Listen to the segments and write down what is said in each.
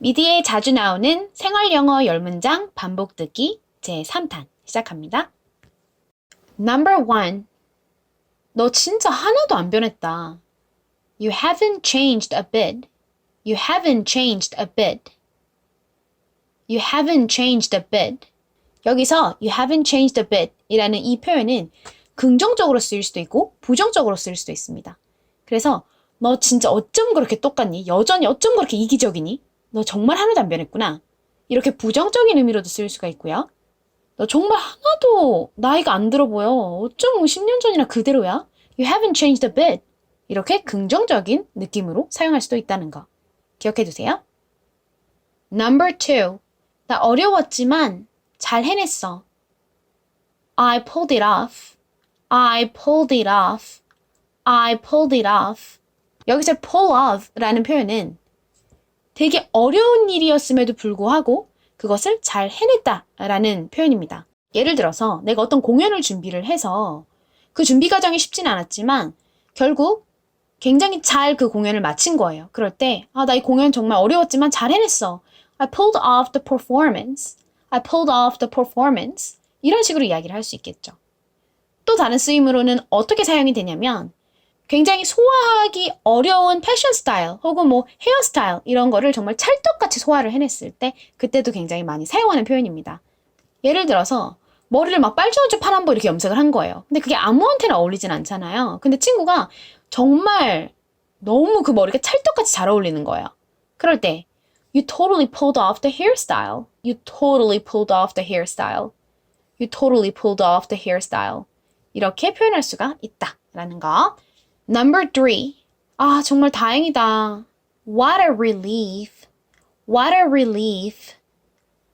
미디에 자주 나오는 생활 영어 열 문장 반복 듣기 제 3탄 시작합니다. Number one. 너 진짜 하나도 안 변했다. You haven't changed a bit. You haven't changed a bit. You haven't changed a bit. 여기서 you haven't changed a bit 이라는 이 표현은 긍정적으로 쓰일 수도 있고 부정적으로 쓰일 수도 있습니다. 그래서 너 진짜 어쩜 그렇게 똑같니? 여전히 어쩜 그렇게 이기적이니? 너 정말 하나도 안 변했구나. 이렇게 부정적인 의미로도 쓰일 수가 있고요. 너 정말 하나도 나이가 안 들어 보여. 어쩜 10년 전이나 그대로야? You haven't changed a bit. 이렇게 긍정적인 느낌으로 사용할 수도 있다는 거. 기억해 두세요. Number two. 나 어려웠지만 잘 해냈어. I pulled it off. I pulled it off. I pulled it off. 여기서 pull off라는 표현은 되게 어려운 일이었음에도 불구하고 그것을 잘 해냈다라는 표현입니다. 예를 들어서 내가 어떤 공연을 준비를 해서 그 준비 과정이 쉽진 않았지만 결국 굉장히 잘 그 공연을 마친 거예요. 그럴 때, 아, 나 이 공연 정말 어려웠지만 잘 해냈어. I pulled off the performance. I pulled off the performance. 이런 식으로 이야기를 할 수 있겠죠. 또 다른 쓰임으로는 어떻게 사용이 되냐면, 굉장히 소화하기 어려운 패션 스타일 혹은 뭐 헤어 스타일 이런 거를 정말 찰떡같이 소화를 해냈을 때 그때도 굉장히 많이 사용하는 표현입니다. 예를 들어서 머리를 막 빨주노초 파란보 이렇게 염색을 한 거예요. 근데 그게 아무한테나 어울리진 않잖아요. 근데 친구가 정말 너무 그 머리가 찰떡같이 잘 어울리는 거예요. 그럴 때 You totally pulled off the hairstyle. You totally pulled off the hairstyle. You totally pulled off the hairstyle. 이렇게 표현할 수가 있다라는 거. Number three. 아, 정말 다행이다. What a relief. What a relief.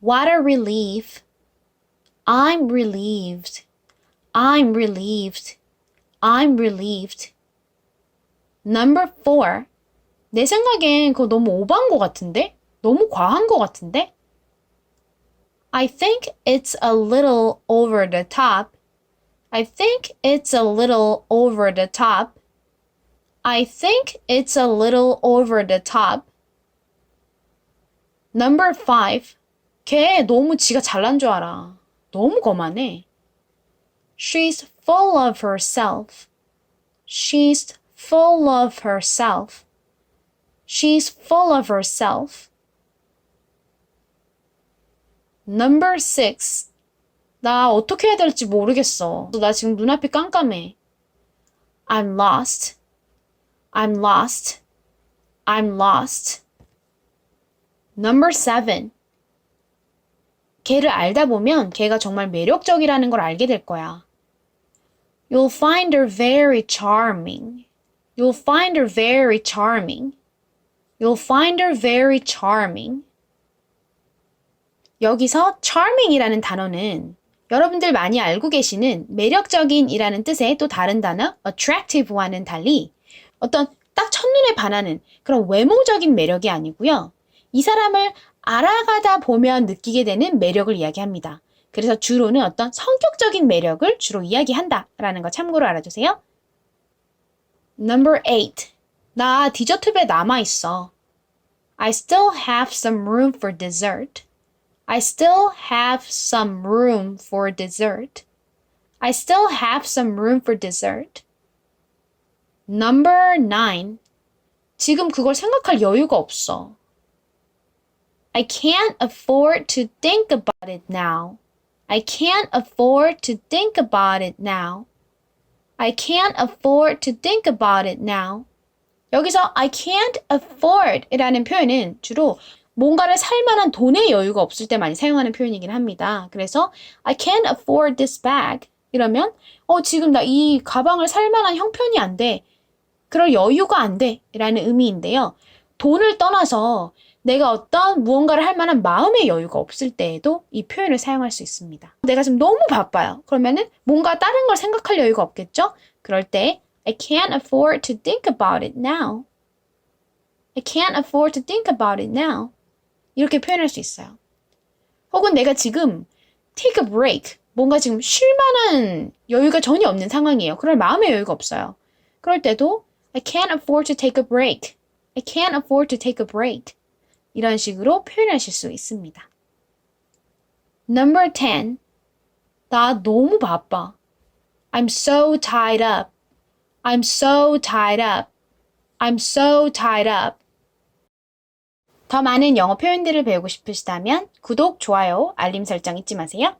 What a relief. I'm relieved. I'm relieved. I'm relieved. Number four. 내 생각엔 그거 너무 오버한 것 같은데? 너무 과한 것 같은데? I think it's a little over the top. I think it's a little over the top. I think it's a little over the top. Number five. 걔 너무 지가 잘난 줄 알아. 너무 거만해. She's full of herself. She's full of herself. She's full of herself. Number six. 나 어떻게 해야 될지 모르겠어. 나 지금 눈앞이 깜깜해. I'm lost. I'm lost. I'm lost. Number seven. 걔를 알다 보면 걔가 정말 매력적이라는 걸 알게 될 거야. You'll find her very charming. You'll find her very charming. You'll find her very charming. 여기서 charming이라는 단어는 여러분들 많이 알고 계시는 매력적인이라는 뜻의 또 다른 단어 attractive와는 달리 어떤 딱 첫눈에 반하는 그런 외모적인 매력이 아니고요. 이 사람을 알아가다 보면 느끼게 되는 매력을 이야기합니다. 그래서 주로는 어떤 성격적인 매력을 주로 이야기한다라는 거 참고로 알아주세요. Number 8. 나 디저트배 남아 있어. I still have some room for dessert. I still have some room for dessert. I still have some room for dessert. Number 9. 지금 그걸 생각할 여유가 없어. I can't afford to think about it now. I can't afford to think about it now. I can't afford to think about it now. 여기서 I can't afford 이라는 표현은 주로 뭔가를 살 만한 돈의 여유가 없을 때 많이 사용하는 표현이긴 합니다. 그래서 I can't afford this bag 이러면 어 지금 나 이 가방을 살 만한 형편이 안 돼. 그럴 여유가 안 돼. 라는 의미인데요. 돈을 떠나서 내가 어떤 무언가를 할 만한 마음의 여유가 없을 때에도 이 표현을 사용할 수 있습니다. 내가 지금 너무 바빠요. 그러면은 뭔가 다른 걸 생각할 여유가 없겠죠? 그럴 때 I can't afford to think about it now. I can't afford to think about it now. 이렇게 표현할 수 있어요. 혹은 내가 지금 take a break. 뭔가 지금 쉴 만한 여유가 전혀 없는 상황이에요. 그럴 마음의 여유가 없어요. 그럴 때도 I can't afford to take a break. I can't afford to take a break. 이런 식으로 표현하실 수 있습니다. Number 10. 나 너무 바빠. I'm so tied up. I'm so tied up. I'm so tied up. 더 많은 영어 표현들을 배우고 싶으시다면 구독, 좋아요, 알림 설정 잊지 마세요.